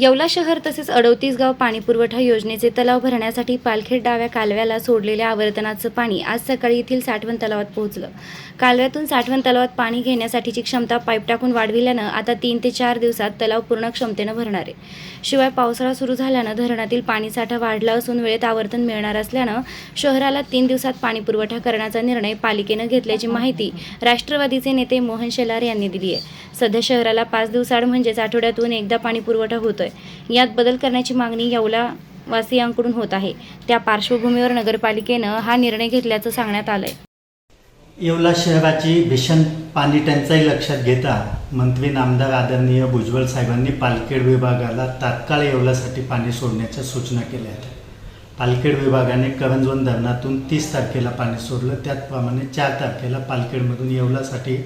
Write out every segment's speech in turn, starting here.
येवला शहर तसेच अडोतीस गाव पाणीपुरवठा योजनेचे तलाव भरण्यासाठी पालखेड डाव्या कालव्याला सोडलेल्या आवर्तनाचं पाणी आज सकाळी येथील साठवण तलावात पोहोचलं. कालव्यातून साठवण तलावात पाणी घेण्यासाठीची क्षमता पाईप टाकून वाढविल्यानं आता तीन ते चार दिवसात तलाव पूर्ण क्षमतेनं भरणार आहे. शिवाय पावसाळा सुरू झाल्यानं धरणातील पाणीसाठा वाढला असून वेळेत आवर्तन मिळणार असल्यानं शहराला तीन दिवसात पाणीपुरवठा करण्याचा निर्णय पालिकेनं घेतल्याची माहिती राष्ट्रवादीचे नेते मोहन शेलार यांनी दिली आहे. सध्या शहराला पाच दिवसाआड म्हणजेच आठवड्यातून एकदा पाणी पुरवठा होतोय. यात बदल करण्याची मागणी येवला वासियांकडून होत आहे. त्या पार्श्वभूमीवर नगरपालिकेनं हा निर्णय घेतल्याचं सांगण्यात आलंय. येवला शहराची भीषण पाणी टंचाई लक्षात घेता मंत्री नामदार आदरणीय भुजबळ साहेबांनी पालखेड विभागाला तात्काळ येवलासाठी पाणी सोडण्याच्या सूचना केल्या आहेत. पालखेड विभागाने करंजवन धरणातून तीस तारखेला पाणी सोडलं. त्याचप्रमाणे चार तारखेला पालखेडमधून येवलासाठी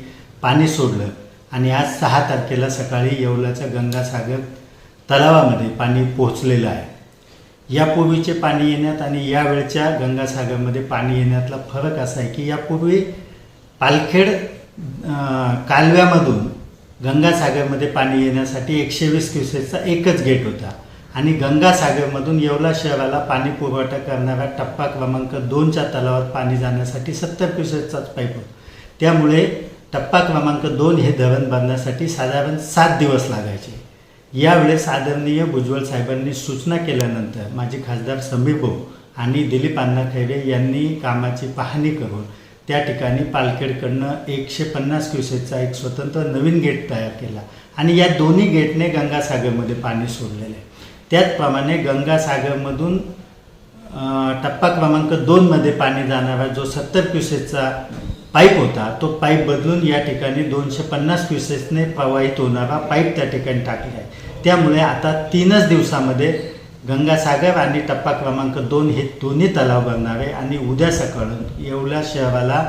पाणी सोडलं. आणि आज सहा तारखेला सकाळी येवलाचा गंगासागर तलावामध्ये पाणी पोहोचलेलं आहे. यापूर्वीचे पाणी येण्यात आणि यावेळच्या गंगासागरमध्ये पाणी येण्यातला फरक असा आहे की यापूर्वी पालखेड कालव्यामधून गंगासागरमध्ये पाणी येण्यासाठी एकशे वीस क्युसेसचा एकच गेट होता आणि गंगासागरमधून येवला शहराला पाणी पुरवठा करणारा टप्पा क्रमांक दोनच्या तलावात पाणी जाण्यासाठी सत्तर क्युसेसचाच पाईप होता. त्यामुळे टप्पा क्रमांक दोन हे धरण बांधण्यासाठी साधारण सात दिवस लागायचे. यावेळेस आदरणीय भुजबळ साहेबांनी सूचना केल्यानंतर माझे खासदार समीर भाऊ आणि दिलीप अण्णा खैरे यांनी कामाची पाहणी करून त्या ठिकाणी पालखेडकडनं एकशे पन्नास क्युसेकचा एक स्वतंत्र नवीन गेट तयार केला आणि या दोन्ही गेटने गंगासागरमध्ये पाणी सोडलेलं आहे. त्याचप्रमाणे गंगासागरमधून टप्पा क्रमांक दोनमध्ये पाणी जाणारा जो सत्तर क्युसेकचा पाईप होता तो पाईप बदलून या ठिकाणी दोनशे पन्नास क्युसेसने प्रवाहित होणारा पाईप त्या ठिकाणी टाकला आहे. त्यामुळे आता तीनच दिवसामध्ये गंगासागर आणि टप्पा क्रमांक दोन हे दोन्ही तलाव बनणार आहे आणि उद्या सकाळून येवला शहराला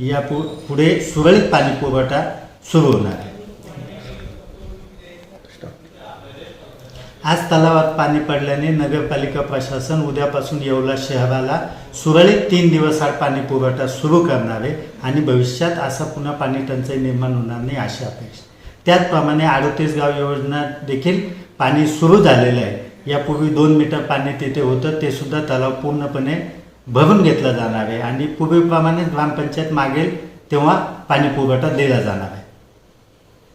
या पु पुढे सुरळीत पाणी पुरवठा सुरू होणार आहे. आज तलावात पाणी पडल्याने नगरपालिका प्रशासन उद्यापासून येवला शहराला सुरळीत तीन दिवस आड पाणी पुरवठा सुरू करणार आहे आणि भविष्यात असा पुन्हा पाणी टंचाई निर्माण होणार नाही अशी अपेक्षा त्याचप्रमाणे अडोतीस गाव योजना देखील पाणी सुरू झालेलं आहे. यापूर्वी दोन मीटर पाणी तिथे होतं ते सुद्धा तलाव पूर्णपणे भरून घेतला जाणार आहे. आणि पूर्वीप्रमाणे ग्रामपंचायत मागेल तेव्हा पाणी पुरवठा दिला जाणार आहे.